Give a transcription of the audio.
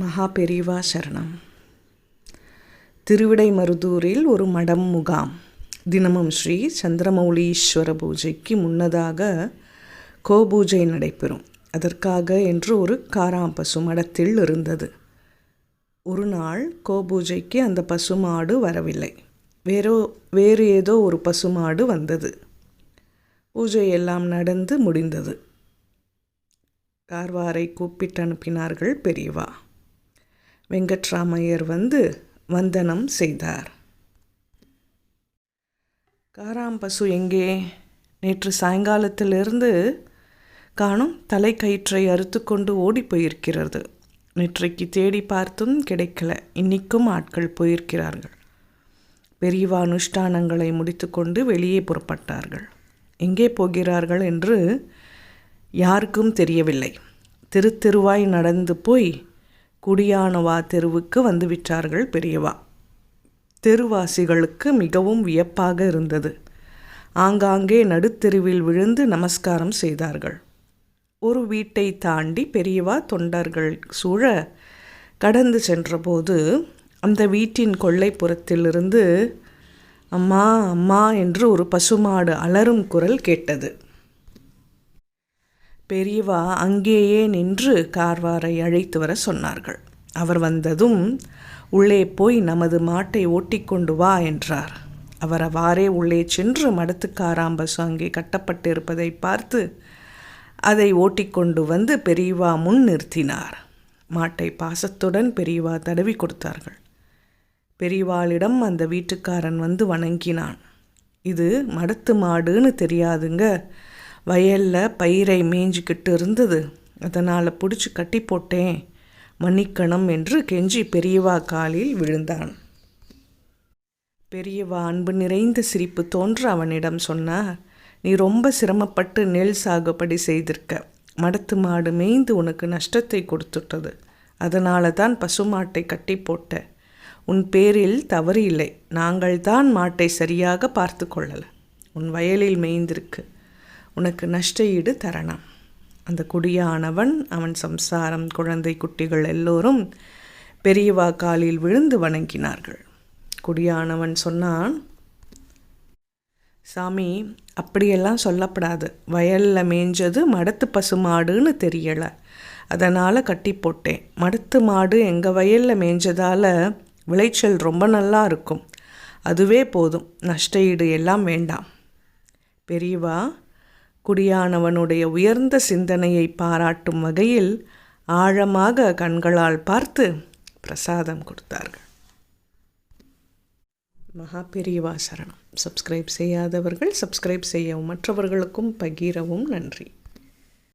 மகா பெரிவா சரணம் திருவிடைமருதூரில் ஒரு மடம் முகாம். தினமும் ஸ்ரீ சந்திரமௌலீஸ்வர பூஜைக்கு முன்னதாக கோபூஜை நடைபெறும். அதற்காக என்று ஒரு காராம்பசு மடத்தில் இருந்தது. ஒரு நாள் கோபூஜைக்கு அந்த பசுமாடு வரவில்லை. வேறோ வேறு ஏதோ ஒரு பசுமாடு வந்தது. பூஜை எல்லாம் நடந்து முடிந்தது. கார்வாரை கூப்பிட்டு அனுப்பினார்கள் பெரியவா. வெங்கட்ராமையர் வந்து வந்தனம் செய்தார். காராம்பசு எங்கே? நேற்று சாயங்காலத்திலிருந்து காணும் தலை கயிற்றை அறுத்து கொண்டு ஓடி போயிருக்கிறது. நேற்றைக்கு தேடி பார்த்தும் கிடைக்கல. இன்னிக்கும் ஆட்கள் போயிருக்கிறார்கள். பெரியவா அனுஷ்டானங்களை முடித்துக்கொண்டு வெளியே புறப்பட்டார்கள். எங்கே போகிறார்கள் என்று யாருக்கும் தெரியவில்லை. திரு திருவாய் நடந்து போய் குடியானவா தெருவுக்கு வந்துவிட்டார்கள் பெரியவா. தெருவாசிகளுக்கு மிகவும் வியப்பாக இருந்தது. ஆங்காங்கே நடுத்தெருவில் விழுந்து நமஸ்காரம் செய்தார்கள். ஒரு வீட்டை தாண்டி பெரியவா தொண்டர்கள் சூழ கடந்து சென்றபோது அந்த வீட்டின் கொள்ளைப்புறத்திலிருந்து அம்மா அம்மா என்று ஒரு பசுமாடு அலறும் குரல் கேட்டது. பெரியவா அங்கேயே நின்று கார்வாரை அழைத்து வர சொன்னார்கள். அவர் வந்ததும் உள்ளே போய் நமது மாட்டை ஓட்டிக்கொண்டு வா என்றார். அவர் அவ்வாறே உள்ளே சென்று மடத்துக்காராம்பசு அங்கே கட்டப்பட்டிருப்பதை பார்த்து அதை ஓட்டிக்கொண்டு வந்து பெரியவா முன் நிறுத்தினார். மாட்டை பாசத்துடன் பெரியவா தடவி கொடுத்தார்கள். பெரியவாளிடம் அந்த வீட்டுக்காரன் வந்து வணங்கினான். இது மடத்து மாடுன்னு தெரியாதுங்க. வயலில் பயிரை மேய்ஞ்சிக்கிட்டு இருந்தது. அதனால் பிடிச்சி கட்டி போட்டேன். மன்னிக்கணும் என்று கெஞ்சி பெரியவா காலில் விழுந்தான். பெரியவா அன்பு நிறைந்த சிரிப்பு தோன்ற அவனிடம் சொன்னார் நீ ரொம்ப சிரமப்பட்டு நெல் சாகுபடி செய்திருக்க. மடத்து மாடு மேய்ந்து உனக்கு நஷ்டத்தை கொடுத்துட்டது. அதனால தான் பசுமாட்டை கட்டி போட்ட. உன் பேரில் தவறு இல்லை. நாங்கள் தான் மாட்டை சரியாக பார்த்து கொள்ளலை. உன் வயலில் மேய்ந்திருக்கு. உனக்கு நஷ்ட ஈடு தரணும் அந்த குடியானவன் அவன் சம்சாரம் குழந்தை குட்டிகள் எல்லோரும் பெரியவா காலில் விழுந்து வணங்கினார்கள். குடியானவன் சொன்னான் சாமி அப்படியெல்லாம் சொல்லப்படாது. வயலில் மேய்ஞ்சது மடத்து பசு மாடுன்னு தெரியலை. அதனால் கட்டி போட்டேன். மடத்து மாடு எங்கள் வயலில் மேய்ஞ்சதால் விளைச்சல் ரொம்ப நல்லா இருக்கும். அதுவே போதும். நஷ்ட ஈடு எல்லாம் வேண்டாம். பெரியவா குடியானவனுடைய உயர்ந்த சிந்தனையை பாராட்டும் வகையில் ஆழமாக கண்களால் பார்த்து பிரசாதம் கொடுத்தார்கள். மகா பெரியவா சரணம். சப்ஸ்கிரைப் செய்யாதவர்கள் சப்ஸ்கிரைப் செய்யவும் மற்றவர்களுக்கும் பகிரவும் நன்றி.